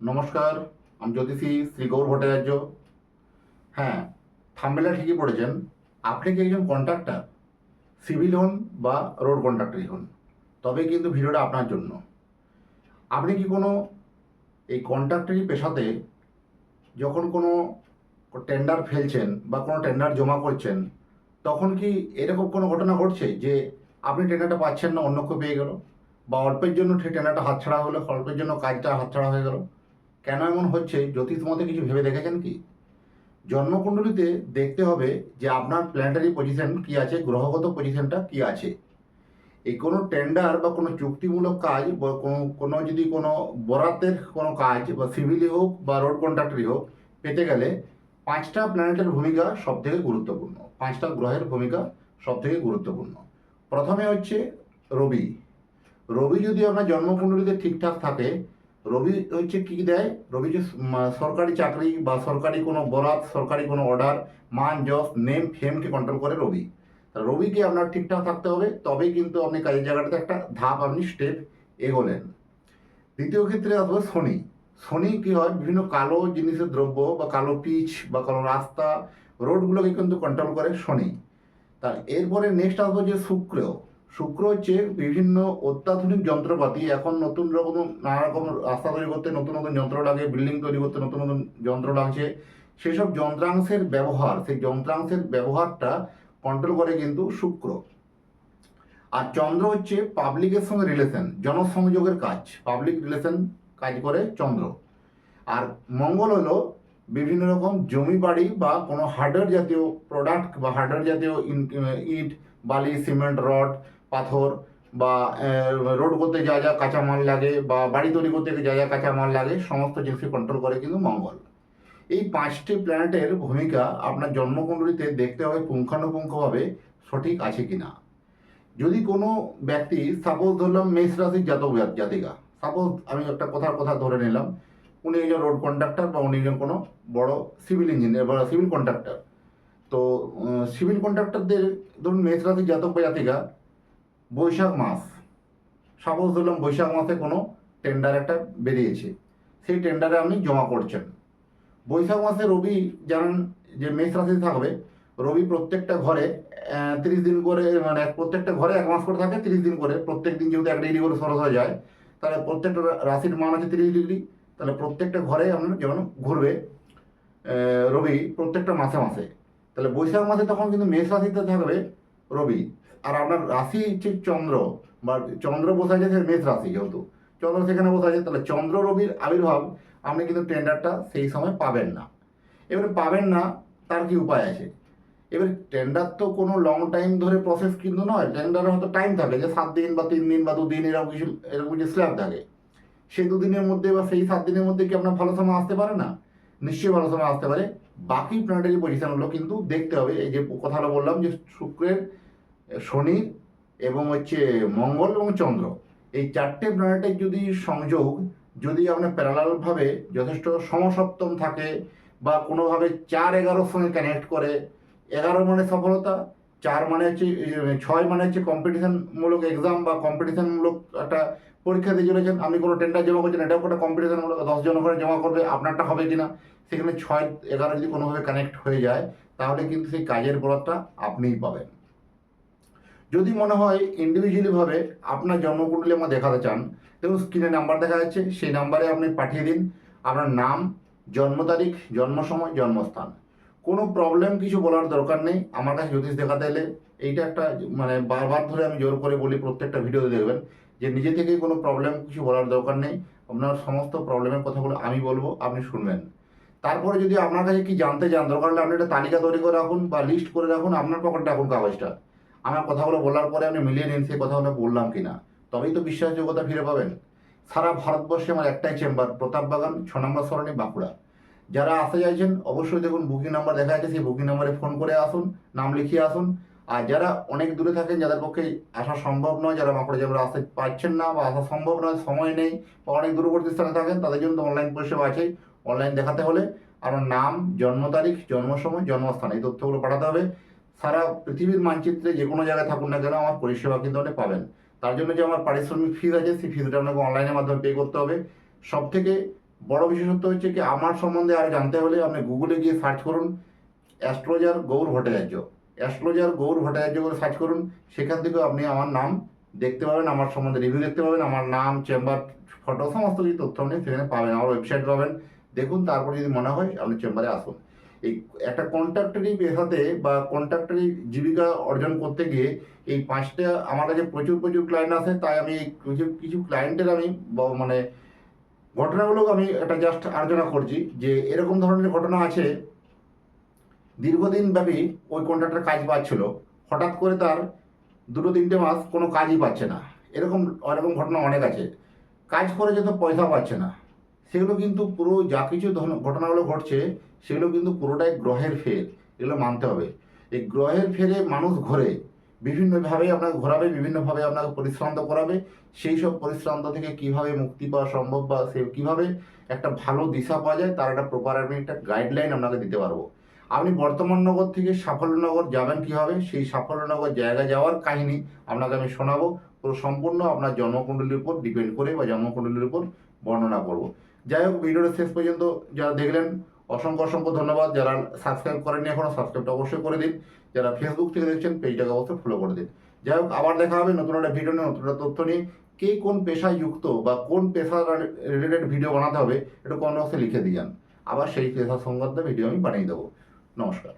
নমস্কার, আমি জ্যোতিষী শ্রী গৌর ভট্টাচার্য। হ্যাঁ থাম্বেলা ঠিকই পড়েছেন। আপনি কি একজন কন্ট্রাক্টর সিভিল হন বা রোড কন্ট্রাক্টরই হন। তবে কিন্তু ভিডিওটা আপনার জন্য। আপনি কি কোনো এই কন্ট্রাক্টরি পেশাতে যখন কোনো টেন্ডার ফেলছেন বা কোনো টেন্ডার জমা করছেন, তখন কি এরকম কোনো ঘটনা ঘটছে যে আপনি টেন্ডারটা পাচ্ছেন না অন্য কেউ পেয়ে গেল? বা অল্পের জন্য সেই টেন্ডারটা হাতছাড়া হলো, অল্পের জন্য কাজটা হাতছাড়া হয়ে গেল? কেন এমন হচ্ছে? জ্যোতিষ মতে কিছু ভেবে দেখেছেন কি? জন্মকুণ্ডলিতে দেখতে হবে যে আপনার প্ল্যানেটারি পজিশন কি আছে, গ্রহগত পজিশনটা কি আছে। এই কোনো টেন্ডার বা কোনো চুক্তিমূলক কাজ বা কোনো কোনো যদি কোনো বরাতের কোনো কাজ বা সিভিলি হোক বা রোড কন্ট্রাক্টরই হোক, পেতে গেলে পাঁচটা প্ল্যানেটের ভূমিকা সব থেকে গুরুত্বপূর্ণ। পাঁচটা গ্রহের ভূমিকা সব থেকে গুরুত্বপূর্ণ। প্রথমে হচ্ছে রবি। রবি যদি আপনার জন্মকুণ্ডলিতে ঠিকঠাক থাকে রবি হচ্ছে কি দেয়? রবি যে সরকারি চাকরি বা সরকারি কোনো বরাত, সরকারি কোনো অর্ডার মান, যশ নেম ফেমকে কন্ট্রোল করে রবি। রবিকে আপনার ঠিকঠাক থাকতে হবে, তবেই কিন্তু আপনি কাজের জায়গাটাতে একটা ধাপ আপনি স্টেপ এগোলেন। দ্বিতীয় ক্ষেত্রে আসবে শনি। শনি কি হয়? বিভিন্ন কালো জিনিসের দ্রব্য বা কালো পিচ বা কালো রাস্তা রোডগুলোকে কিন্তু কন্ট্রোল করে শনি। তা এরপরে নেক্সট আসব যে শুক্র। শুক্র হচ্ছে বিভিন্ন অত্যাধুনিক যন্ত্রপাতি, এখন নতুন রকম নানা রকম রাস্তা তৈরি করতে, নতুন নতুন যন্ত্র লাগে বিল্ডিং তৈরি করতে নতুন নতুন যন্ত্র লাগছে। সেসব যন্ত্রাংশের ব্যবহার, সেই যন্ত্রাংশের ব্যবহারটা কন্ট্রোল করে কিন্তু শুক্র। আর চন্দ্র হচ্ছে পাবলিকের সঙ্গে রিলেশন জনসংযোগের কাজ পাবলিক রিলেশন কাজ করে চন্দ্র। আর মঙ্গল হলো বিভিন্ন রকম জমি বাড়ি বা কোনো হার্ডওয়্যার জাতীয় প্রোডাক্ট বা হার্ডওয়্যার জাতীয় ইট, বালি সিমেন্ট রড পাথর বা রোড করতে যা যা কাঁচামাল লাগে বা বাড়ি তৈরি করতে যা যা কাঁচামাল লাগে, সমস্ত জিনিসকে কন্ট্রোল করে কিন্তু মঙ্গল। এই পাঁচটি প্ল্যানেটের ভূমিকা আপনার জন্মকুণ্ডলিতে দেখতে হবে পুঙ্খানুপুঙ্খভাবে সঠিক আছে কি না যদি কোনো ব্যক্তি সাপোজ ধরলাম মেষ রাশির জাতক জাত- জাতিকা সাপোজ আমি একটা কথার কথা ধরে নিলাম, উনি একজন রোড কন্ট্রাক্টর বা উনি একজন কোনো বড় সিভিল ইঞ্জিনিয়ার বা সিভিল কন্ট্রাক্টর তো সিভিল কন্ট্রাক্টরদের ধরুন মেষ রাশির জাতক বা জাতিকা বৈশাখ মাস। সাপোজ ধরলাম বৈশাখ মাসে কোনো টেন্ডার একটা বেরিয়েছে। সেই টেন্ডারে আপনি জমা করছেন। বৈশাখ মাসে রবি জানেন যে মেষ রাশি থাকবে, রবি প্রত্যেকটা ঘরে তিরিশ দিন করে মানে প্রত্যেকটা ঘরে এক মাস করে থাকে, তিরিশ দিন করে। প্রত্যেক দিন যেহেতু এক ডিগ্রি করে সরস হয়ে যায়, তাহলে প্রত্যেকটা রাশির মান আছে তিরিশ ডিগ্রি তাহলে প্রত্যেকটা ঘরে আপনার যেমন ঘুরবে রবি প্রত্যেকটা মাসে মাসে। তাহলে বৈশাখ মাসে তখন কিন্তু মেষ রাশিতে থাকবে রবি। আর আপনার রাশি হচ্ছে চন্দ্র, বা চন্দ্র আছে সে মেষ রাশি যেহেতু। চন্দ্র সেখানে বসে আছে, তাহলে চন্দ্র রবির আবির্ভাব আপনি কিন্তু টেন্ডারটা সেই সময় পাবেন না। এবারে পাবেন না, তার কি উপায় আছে? এবার টেন্ডার তো কোনো লং টাইম ধরে প্রসেস কিন্তু নয় টেন্ডারে হয়তো টাইম থাকে যে সাত দিন বা তিন দিন বা দুদিন এরকম কিছু এরকম কিছু স্ল্যাব থাকে। সেই দুদিনের মধ্যে বা সেই সাত দিনের মধ্যে কি আপনার ভালো সময় আসতে পারে না? নিশ্চয়ই ভালো সময় আসতে পারে। বাকি প্ল্যানেটারি পজিশনগুলো কিন্তু দেখতে হবে, এই যে কথাটা বললাম যে শুক্রের শনির এবং হচ্ছে মঙ্গল এবং চন্দ্র। এই চারটে প্ল্যানেটের যদি সংযোগ, যদি আপনার প্যারালালভাবে যথেষ্ট সমসপ্তম থাকে বা কোনোভাবে চার এগারোর সঙ্গে কানেক্ট করে, এগারো মানে সফলতা, চার মানে হচ্ছে ছয় মানে হচ্ছে কম্পিটিশনমূলক এক্সাম বা কম্পিটিশনমূলক একটা পরীক্ষা দিয়ে চলেছেন। আপনি কোনো টেন্ডার জমা করছেন, এটাও একটা কম্পিটিশনমূলক দশজন করে জমা করবে, আপনারটা হবে কিনা, সেখানে ছয় এগারো যদি কোনোভাবে কানেক্ট হয়ে যায়, তাহলে কিন্তু সেই কাজের বরাতটা আপনিই পাবেন। যদি মনে হয় ইন্ডিভিজুয়ালিভাবে আপনার জন্মকুণ্ডলী আমার দেখাতে চান, দেখুন স্ক্রিনে নাম্বার দেখা যাচ্ছে, সেই নাম্বারে আপনি পাঠিয়ে দিন। আপনার নাম, জন্ম তারিখ, জন্ম সময়, জন্মস্থান। কোনো প্রবলেম কিছু বলার দরকার নেই। আমার কাছে জ্যোতিষ দেখাতে এলে এইটা একটা মানে বারবার ধরে আমি জোর করে বলি, প্রত্যেকটা ভিডিওতে দেখবেন যে নিজে থেকে কোনো প্রবলেম কিছু বলার দরকার নেই। আপনার সমস্ত প্রবলেমের কথাগুলো আমি বলব, আপনি শুনবেন। তারপরে যদি আপনার কাছে কি জানতে চান, দরকার হলে আপনি একটা তালিকা তৈরি করে রাখুন বা লিস্ট করে রাখুন, আপনার পকেটে রাখুন কাগজটা। আমার কথাগুলো বলার পরে আপনি মিলিয়ে নিন সেই কথাগুলো বললাম কিনা। তবেই তো বিশ্বাসযোগ্যতা ফিরে পাবেন। সারা ভারতবর্ষে আমার একটাই চেম্বার প্রতাপবাগান ছ নম্বর সরণি বাঁকুড়া। যারা আসতে চাইছেন, অবশ্যই দেখুন বুকিং নাম্বার দেখা যাচ্ছে সেই বুকিং নাম্বারে ফোন করে আসুন, নাম লিখিয়ে আসুন। আর যারা অনেক দূরে থাকেন, যাদের পক্ষে আসা সম্ভব নয়, যারা বাঁকুড়া যারা আসতে পারছেন না বা আসা সম্ভব নয়, সময় নেই বা অনেক দূরবর্তী স্থানে থাকেন, তাদের জন্য তো অনলাইন পরিষেবা আছে অনলাইন দেখাতে হলে আপনার নাম, জন্ম তারিখ, জন্ম সময়, জন্মস্থান, এই তথ্যগুলো পাঠাতে হবে। সারা পৃথিবীর মানচিত্রে যে কোনো জায়গায় থাকুন না কেন আমার পরিষেবা কিন্তু আপনি পাবেন। তার জন্য যে আমার পারিশ্রমিক ফিজ আছে, সেই ফিজটা আপনাকে অনলাইনের মাধ্যমে পে করতে হবে। সব থেকে বড় বিশেষত্ব হচ্ছে কি, আমার সম্বন্ধে আর জানতে হলে আপনি গুগলে গিয়ে সার্চ করুন অ্যাস্ট্রোলজার গৌর ভট্টাচার্য অ্যাস্ট্রোলজার গৌর ভট্টাচার্য করে সার্চ করুন, সেখান থেকে আপনি আমার নাম দেখতে পাবেন, আমার সম্বন্ধে রিভিউ দেখতে পাবেন, আমার নাম চেম্বার ফটো সমস্ত কিছু তথ্য আপনি সেখানে পাবেন, আমার ওয়েবসাইট পাবেন। দেখুন, তারপর যদি মনে হয়, আপনি চেম্বারে আসুন। এই একটা কন্ট্রাক্টরি পেশাতে বা কন্ট্রাক্টরি জীবিকা অর্জন করতে গিয়ে এই পাঁচটা আমার কাছে প্রচুর প্রচুর ক্লায়েন্ট আসে তাই আমি এই কিছু কিছু ক্লায়েন্টের আমি মানে ঘটনাগুলো আমি একটা জাস্ট আলোচনা করছি যে এরকম ধরনের ঘটনা আছে। দীর্ঘদিন ব্যাপী ওই কন্ট্রাক্টর কাজ পাচ্ছিল, হঠাৎ করে তার দুটো, তিনটে মাস কোনো কাজই পাচ্ছে না। এরকম এরকম ঘটনা অনেক আছে। কাজ করে যেত, পয়সা পাচ্ছে না। সেগুলো কিন্তু পুরো যা কিছু ঘটনাগুলো ঘটছে সেগুলো কিন্তু পুরোটাই গ্রহের ফের, এগুলো মানতে হবে। এই গ্রহের ফেরে মানুষ ঘোরে। বিভিন্নভাবে আপনাকে ঘোরাবে, বিভিন্নভাবে আপনাকে পরিশ্রান্ত করাবে। সেই সব পরিশ্রান্ত থেকে কীভাবে মুক্তি পাওয়া সম্ভব বা সে কীভাবে একটা ভালো দিশা পাওয়া যায়, তার একটা প্রপার আমি একটা গাইডলাইন আপনাকে দিতে পারব। আপনি বর্তমান নগর থেকে সাফল্যনগর যাবেন কীভাবে, সেই সাফল্যনগর জায়গা যাওয়ার কাহিনী আপনাকে আমি শোনাবো। পুরো সম্পূর্ণ আপনার জন্মকুণ্ডলীর উপর ডিপেন্ড করে বা জন্মকুণ্ডলীর উপর বর্ণনা করব। যাই হোক, ভিডিওটা শেষ পর্যন্ত যারা দেখলেন অসংখ্য অসংখ্য ধন্যবাদ। যারা সাবস্ক্রাইব করেনি এখনও সাবস্ক্রাইবটা অবশ্যই করে দিন। যারা ফেসবুক থেকে দেখছেন পেজটাকে অবশ্যই ফলো করে দিন। যাই হোক, আবার দেখা হবে নতুন একটা ভিডিও নিয়ে, নতুন একটা তথ্য নিয়ে। কে কোন পেশায় যুক্ত বা কোন পেশা রিলেটেড ভিডিও বানাতে হবে, এটা কমেন্ট বক্সে লিখে দিয়ে যান। আবার সেই পেশা সংক্রান্ত ভিডিও আমি বানিয়ে দেবো। নমস্কার।